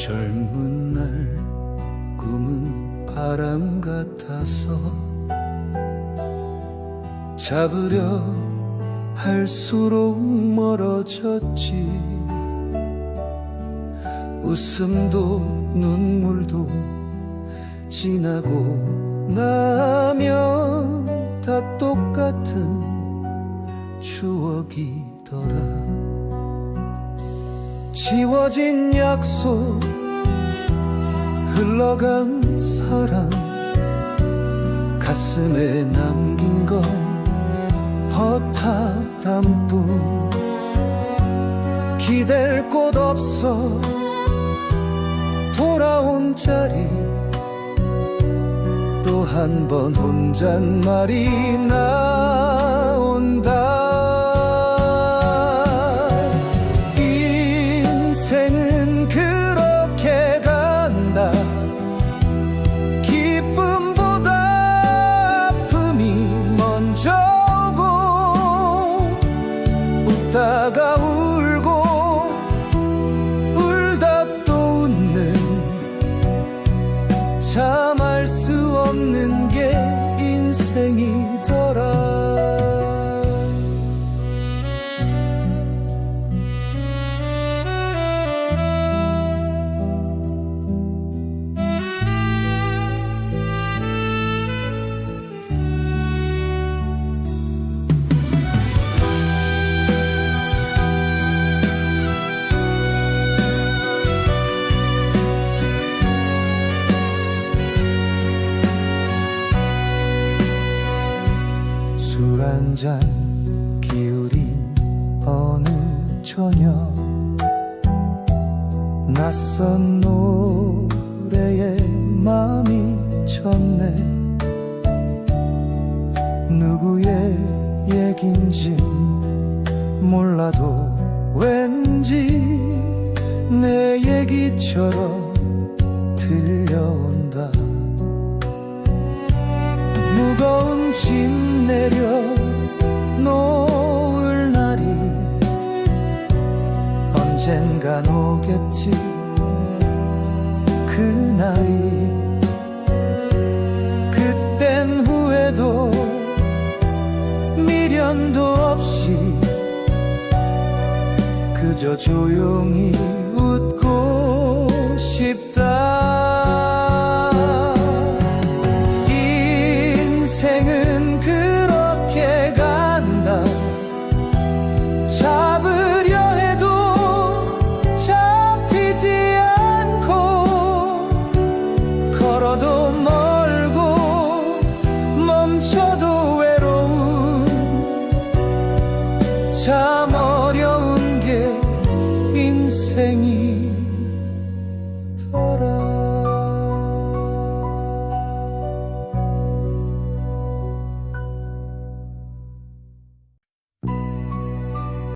젊은 날 꿈은 바람 같아서 잡으려 할수록 멀어졌지. 웃음도 눈물도 지나고 나면 다 똑같은 추억이더라. 지워진 약속 흘러간 사랑. 가슴에 남긴 건 허탈함뿐. 기댈 곳 없어 돌아온 자리. 또 한 번 혼잣말이 나온다 웃다가 울고 울다 또 웃는 참알 수 없는 게 인생이 한 잔 기울인 어느 저녁. 낯선 노래에 마음이 쳤네. 누구의 얘긴지 몰라도 왠지 내 얘기처럼 들려온다. 무거운 짐 내려 언젠간 오겠지. 그날이 그땐 후회도 미련도 없이 그저 조용히 vem